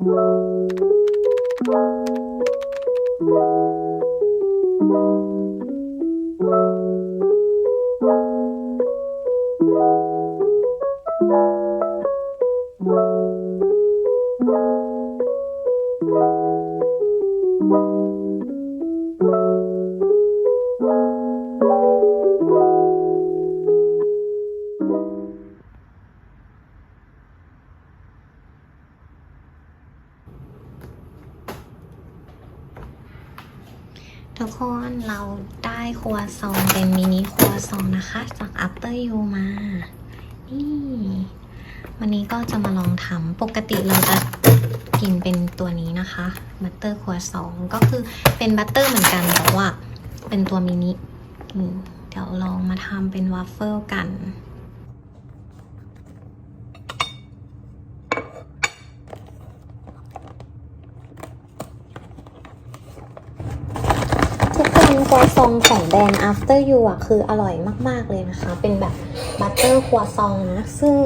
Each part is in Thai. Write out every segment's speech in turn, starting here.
Thank you. ทุกคนเราได้ครัวซองเป็นมินิครัวซองนะคะ จาก After You มา นี่ วันนี้ก็จะมาลองทำปกติเราจะกินเป็นตัวนี้นะคะบัตเตอร์ครัวซองก็คือเป็นบัตเตอร์เหมือนกันแต่ว่าเป็นตัวมินิเดี๋ยวลองมาทำเป็นวัฟเฟิลกัน ทุกคนครัวซองของแบรนด์ After You อะคืออร่อยมาก ๆ เลยนะคะ เป็นแบบบัตเตอร์ครัวซองนะ ซึ่ง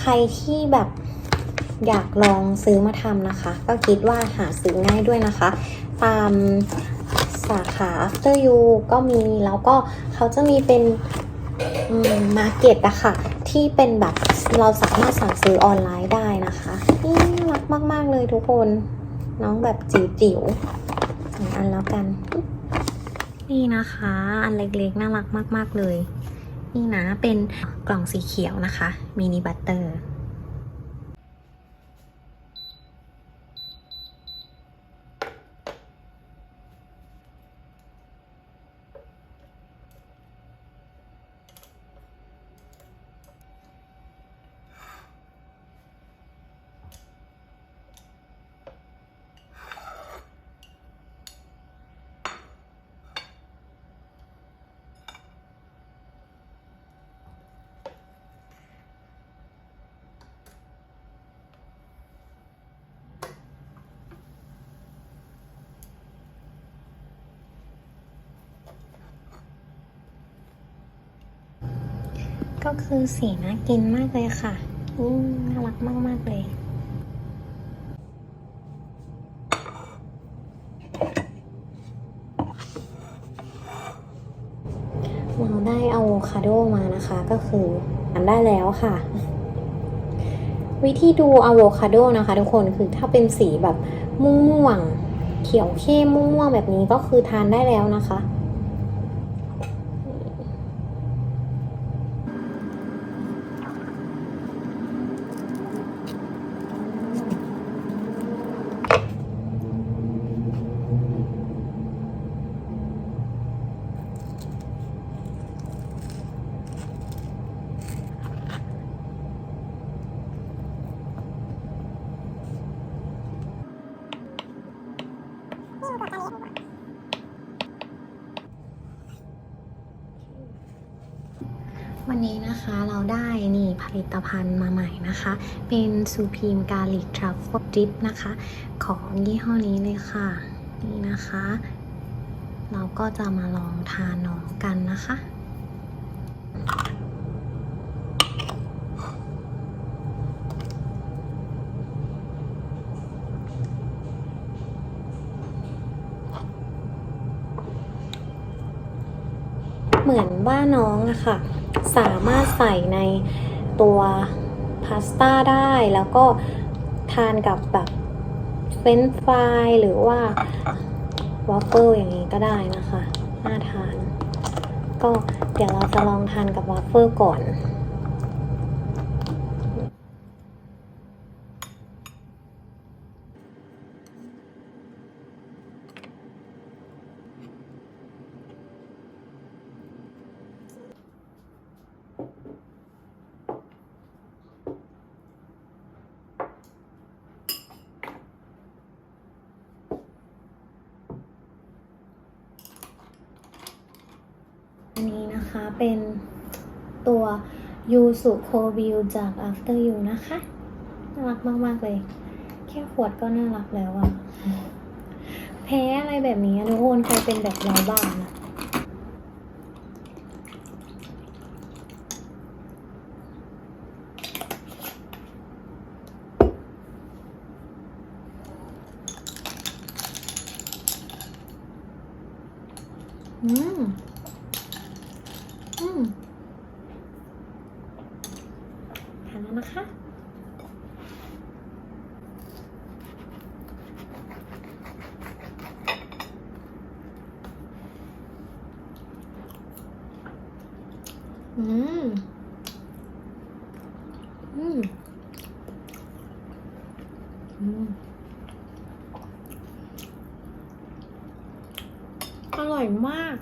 ใครที่แบบอยากลองซื้อมาทำนะคะ ก็คิดว่าหาซื้อง่ายด้วยนะคะ ตามสาขา After You ก็มีแล้วก็เขาจะมีเป็นมาร์เก็ตอะค่ะ ที่เป็นแบบเราสามารถสั่งซื้อออนไลน์ได้นะคะนี่รักมาก ๆ เลยทุกคน น้องแบบจิ๋วๆองอันแล้วกัน นี่นะคะ อันเล็กๆ น่ารักมาก ๆ เลย นี่นะ เป็นกล่องสีเขียวนะคะ มินิบัตเตอร์ ก็คือสีน่ากินมากเลยค่ะอืมน่ารักมาก ๆ เลยเราได้อะโวคาโดมานะคะ ก็คืออันได้แล้วค่ะ วิธีดูอะโวคาโดนะคะ ทุกคนคือถ้าเป็นสีแบบม่วงเขียวเข้มม่วงแบบนี้ก็คือทานได้แล้วนะคะ ได้นี่ผลิตภัณฑ์มาใหม่นะคะ เป็น Supreme Garlic Truffle Dip นะคะ ของยี่ห้อนี้เลยค่ะ นี่นะคะ เราก็จะมาลองทานน้องกันนะคะเหมือนว่าน้องอะค่ะ สามารถใส่ในตัวพาสต้าได้แล้วก็ทานกับแบบเฟรนช์ฟรายหรือว่าวอฟเฟิลอย่างนี้ก็ได้นะคะ น่าทาน ก็เดี๋ยวเราจะลองทานกับวอฟเฟิลก่อน คะเป็นตัวยูสุโควิลจาก After You นะคะ น่ารักมาก ๆ เลย แค่ขวดก็น่ารักแล้วอะแพ้อะไรแบบนี้ทุกคนใครเป็นแบบเราบ้างนะ嗯。Mm. ทานแล้วนะคะอืม อืม อืม อร่อยมาก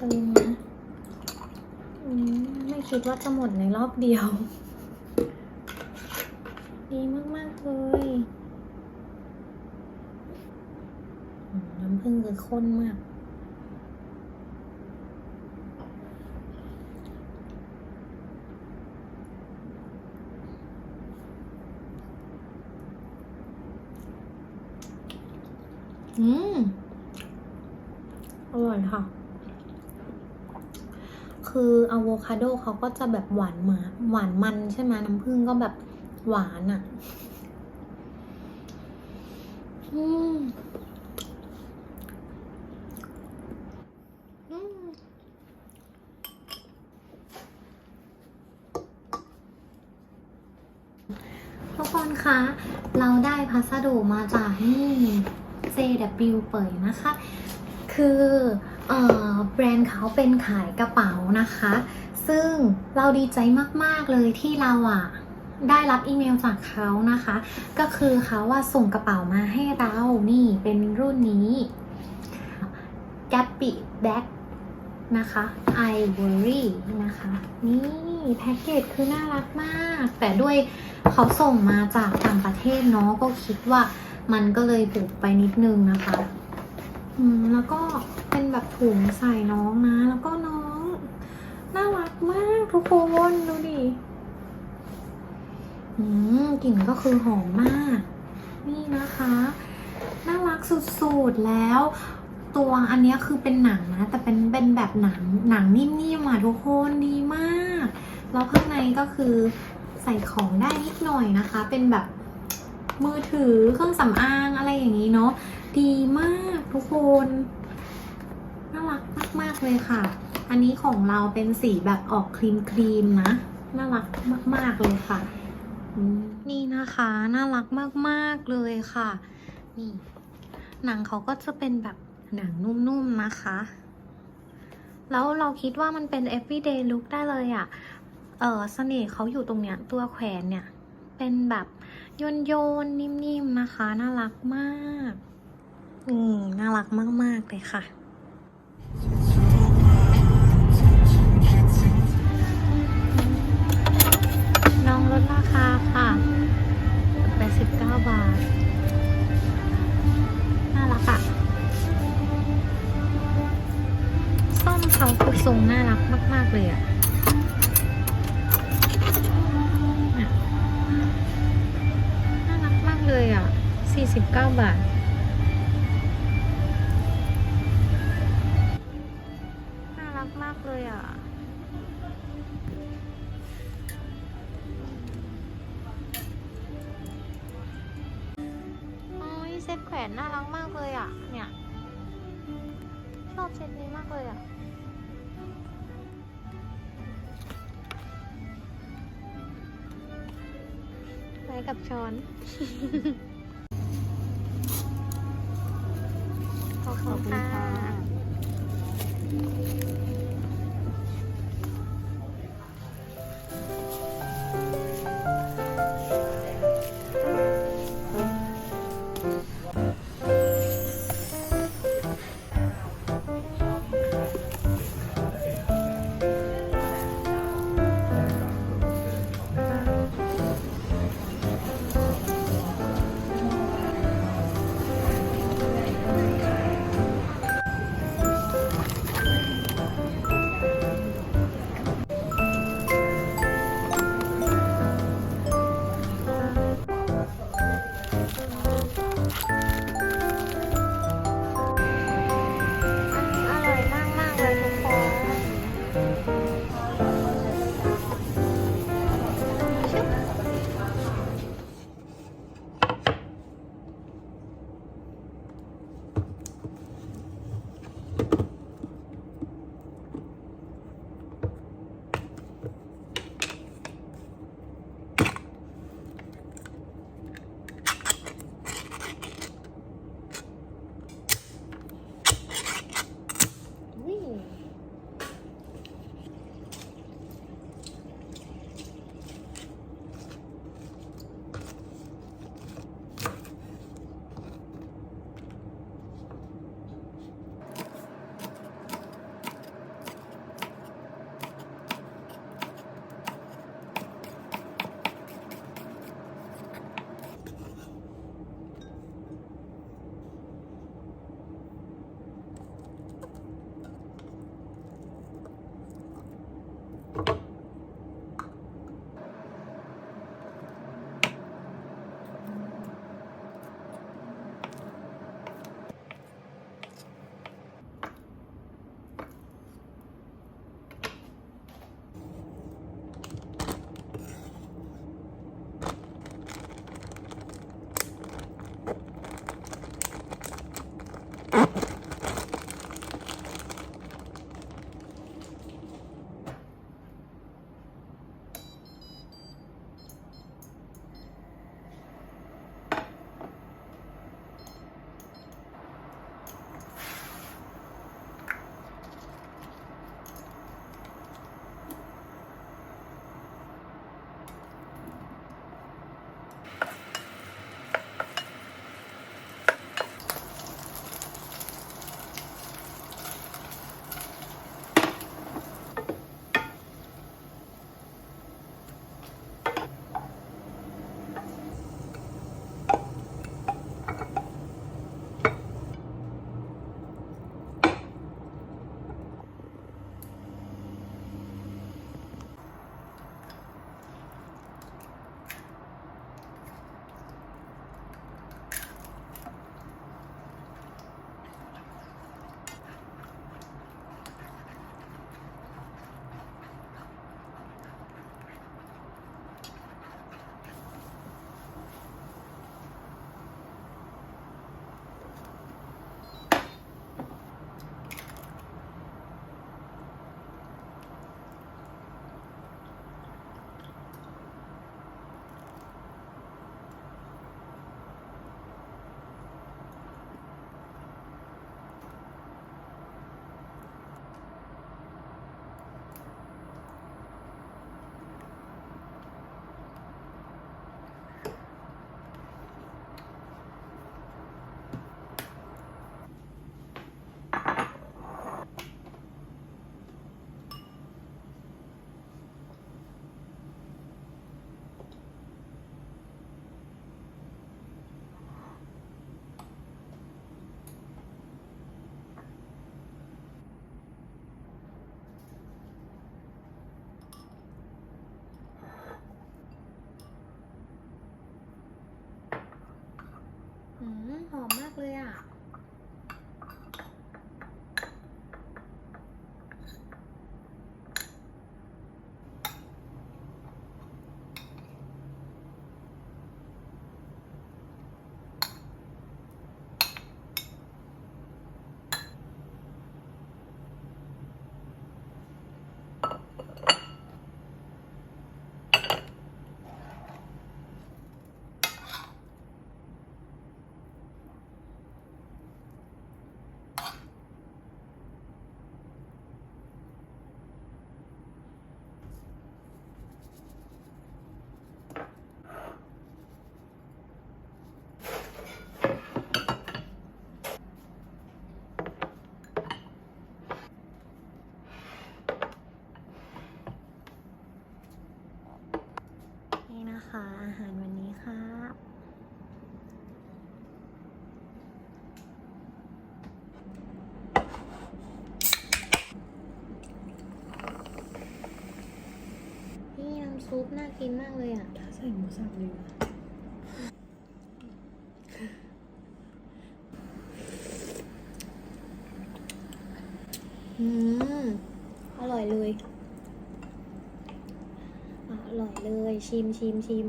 ตึงนะอืมไม่ คิดว่าจะหมดในรอบเดียว ดีมาก ๆ เลยน้ำผึ้งคือข้นมาก อืม อร่อยค่ะ คืออะโวคาโดเขาก็จะแบบหวานมาหวานมันใช่ไหมน้ำผึ้งก็แบบหวานอะ่ะอืมอืมทุกคนคะ เราได้พัสดุมาจากนี่ JW เปิดนะคะ คือ แบรนด์เขาเป็นขายกระเป๋านะคะ ซึ่งเราดีใจมาก ๆ เลยที่เราอะได้รับอีเมลจากเขานะคะ ก็คือเขาว่าส่งกระเป๋ามาให้เรานี่เป็นรุ่นนี้ g a p p y Bag นะคะ Ivory นะคะ นี่แพ็กเกจคือน่ารักมาก แต่ด้วยเขาส่งมาจากต่างประเทศเนาะก็คิดว่ามันก็เลยบุกไปนิดนึงนะคะ อืมแล้วก็เป็นแบบถุงใส่น้องนะ แล้วก็น้องน่ารักมากทุกคนดูดิอืมกลิ่นก็คือหอมมาก นี่นะคะน่ารักสุดๆแล้ว ตัวอันนี้คือเป็นหนังนะ แต่เป็นเป็นแบบหนังหนังนิ่มๆอะทุกคนดีมาก แล้วข้างในก็คือใส่ของได้นิดหน่อยนะคะ เป็นแบบมือถือเครื่องสำอางอะไรอย่างนี้เนาะ ดีมากทุกคน น่ารักมาก ๆ เลยค่ะ อันนี้ของเราเป็นสีแบบออกครีมครีมๆนะ น่ารักมาก ๆ เลยค่ะ นี่นะคะ น่ารักมาก ๆ เลยค่ะ นี่ หนังเขาก็จะเป็นแบบหนังนุ่ม ๆ นะคะ แล้วเราคิดว่ามันเป็น everyday look ได้เลยอะ่ะ เออเสน่ห์เขาอยู่ตรงเนี้ย ตัวแขวนเนี่ย เป็นแบบโยนโยนนิ่มๆนะคะ น่ารักมาก นี่น่ารักมาก ๆ เลยค่ะน้องลดราคาค่ะ 89 บาท น่ารักอะซ่อมเขาคือทรงน่ารักมาก ๆ เลยอะเนี่ยน่ารักมากเลยอะ49 บาท เซ็ตแขวนน่ารักมากเลยอะ เนี่ย ชอบเซตนี้มากเลยอะไปกับช้อนขอบคุณค่ะ หอมมากเลยอะ นี่นะคะ อาหารวันนี้ค่ะ นี่น้ำซุปน่ากินมากเลยอะ ถ้าใส่ห มูสับดีนะอืม อร่อยเลย อร่อยเลย ชิมชิมชิม